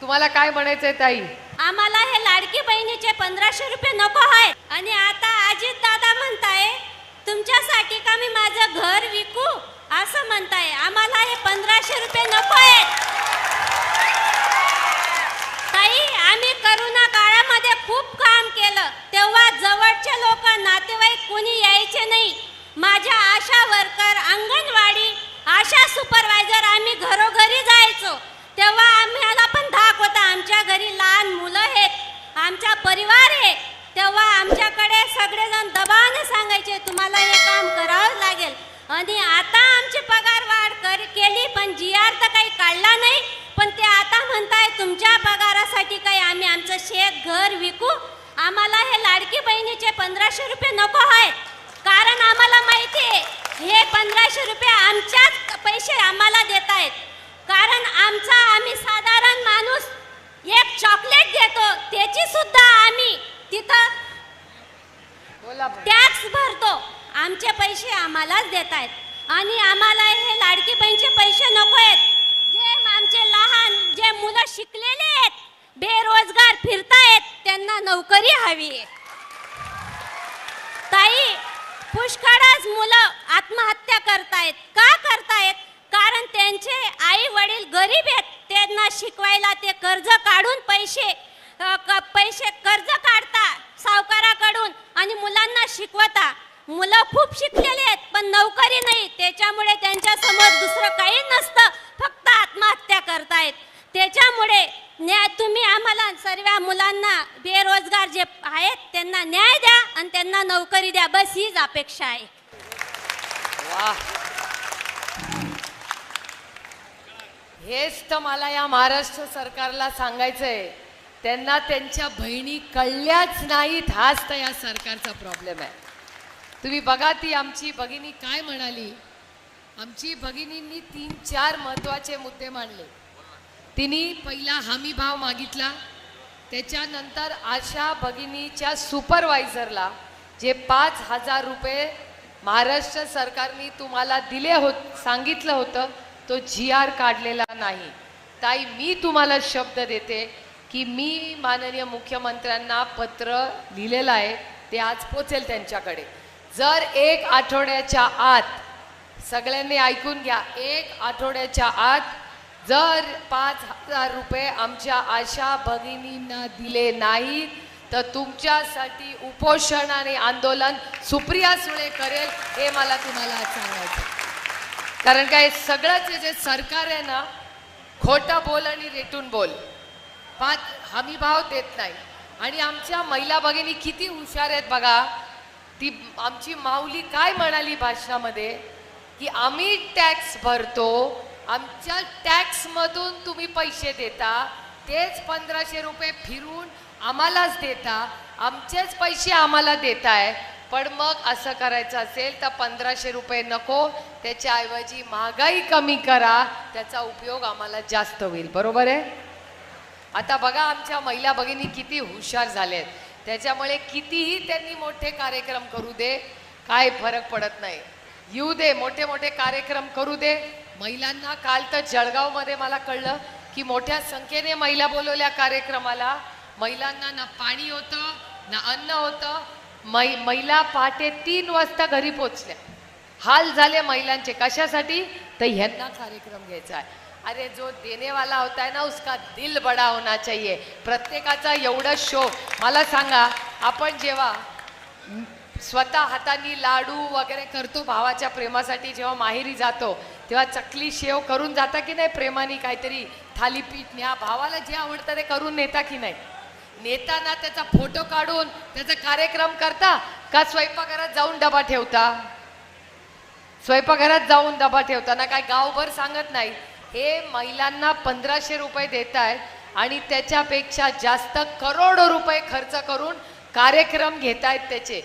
तुम्हाला काय म्हणायचंय ताई? आम्हाला हे लाडकी बहिणीचे पंधराशे रुपये नको आहे आणि आता अजित दादा म्हणताय तुमच्यासाठी का मी माझं घर विकू? असं म्हणताय. आम्हाला हे पंधराशे रुपये नको आहेत. आमचा परिवार आहे. तेव्हा आमच्याकडे सगळेजण दबावाने सांगायचे तुम्हाला हे काम करावं लागेल. आणि आता आमची पगार वाढ कर केली पण जी आर तर काही काढला नाही. पण ते आता म्हणताय तुमच्या पगारासाठी काही आम्ही आमचं शेत घर विकू? आम्हाला हे लाडकी बहिणीचे पंधराशे रुपये नको आहेत कारण आम्हाला माहिती आहे हे पंधराशे रुपये आमच्याच पैसे आम्हाला देत आहेत कारण आमचा आम्ही साधारण माणूस एक चॉकलेट घेतो त्याची सुद्धा आम्ही तिथं बोला टॅक्स भरतो आमचे पैसे आम्हालाच देत आहेत आणि आम्हाला हे लाडकी बहिणीचे पैसे नको आहेत. जे आमचे लहान जे मुलं शिकलेले आहेत बेरोजगार फिरतायत त्यांना नोकरी हवी आहे. ताई पुष्कळच मुलं आत्महत्या करतायत. का करतायत? कारण त्यांचे आई वडील गरीब आहेत. त्यांना शिकवायला ते कर्ज काढून पैसे पैसे कर्ज काढता सावकाराकडून आणि मुलांना शिकवता मुलं खूप शिकलेले आहेत पण नोकरी नाही. त्याच्यामुळे त्यांच्यासमोर दुसरं काही नसतं. फक्त आत्महत्या करतायत. त्याच्यामुळे न्याय तुम्ही आम्हाला सर्व मुलांना बेरोजगार जे आहेत त्यांना न्याय द्या आणि त्यांना नोकरी द्या. बस हीच अपेक्षा आहे. वा हेच तर मला या महाराष्ट्र सरकारला सांगायचंय. त्यांना त्यांच्या बहिणी कळल्याच नाहीत. हाच तर या सरकारचा प्रॉब्लेम आहे. तुम्ही बघा ती आमची भगिनी काय म्हणाली? आमची भगिनींनी तीन चार महत्त्वाचे मुद्दे मांडले. तिने पहिला हमी भाव मागितला त्याच्यानंतर आशा भगिनीच्या सुपरवायझरला जे पाच हजार रुपये महाराष्ट्र सरकारने तुम्हाला दिले होत सांगितलं होतं तो जी आर काढलेला नाही. ताई मी तुम्हाला शब्द देते की मी माननीय मुख्यमंत्र्यांना पत्र लिहिलेलं आहे ते आज पोचेल त्यांच्याकडे. जर एक आठवड्याच्या आत सगळ्यांनी ऐकून घ्या एक आठवड्याच्या आत जर पाच हजार रुपये आमच्या आशा भगिनींना दिले नाहीत तर तुमच्यासाठी उपोषण आणि आंदोलन सुप्रिया सुळे करेल हे मला तुम्हाला सांगायचं कारण काय सगळंच जे सरकार आहे ना खोटं बोल आणि रेटून बोल. पाच हमी भाव देत नाही. आणि आमच्या महिला भगिनी किती हुशार आहेत बघा ती आमची माऊली काय म्हणाली भाषणामध्ये की आम्ही टॅक्स भरतो आमच्या टॅक्समधून तुम्ही पैसे देता तेच पंधराशे रुपये फिरून आम्हालाच देता आमचेच पैसे आम्हाला देताय. पण मग असं करायचं असेल तर पंधराशे रुपये नको त्याच्याऐवजी महागाई कमी करा त्याचा उपयोग आम्हाला जास्त होईल. बरोबर आहे? आता बघा आमच्या महिला भगिनी किती हुशार झालेत. त्याच्यामुळे कितीही त्यांनी मोठे कार्यक्रम करू दे काय फरक पडत नाही. येऊ दे मोठे मोठे कार्यक्रम करू दे. महिलांना काल तर जळगावमध्ये मला कळलं की मोठ्या संख्येने महिला बोलवल्या कार्यक्रमाला. महिलांना ना पाणी होतं ना अन्न होतं. मै महिला पहाटे तीन वाजता घरी पोचल्या. हाल झाले महिलांचे. कशासाठी? तर ह्यांना कार्यक्रम घ्यायचा आहे. अरे जो देने वाला होता है ना उसका दिल बडा होना चाहिए। प्रत्येकाचा एवढा शो मला सांगा आपण जेव्हा स्वतः हाताने लाडू वगैरे करतो भावाच्या प्रेमासाठी जेव्हा माहेरी जातो तेव्हा चकली शेव करून जाता की नाही प्रेमाने? काहीतरी थालीपीठ न्या. भावाला जे आवडतं ते करून नेता की नाही? नेताना त्याचा फोटो काढून त्याचा कार्यक्रम करता का स्वयंपाकघरात जाऊन डबा ठेवता? स्वयंपाकघरात जाऊन डबा ठेवताना काय गावभर सांगत नाही. हे महिलांना पंधराशे रुपये देत आहेत आणि त्याच्यापेक्षा जास्त करोडो रुपये खर्च करून कार्यक्रम घेत आहेत त्याचे.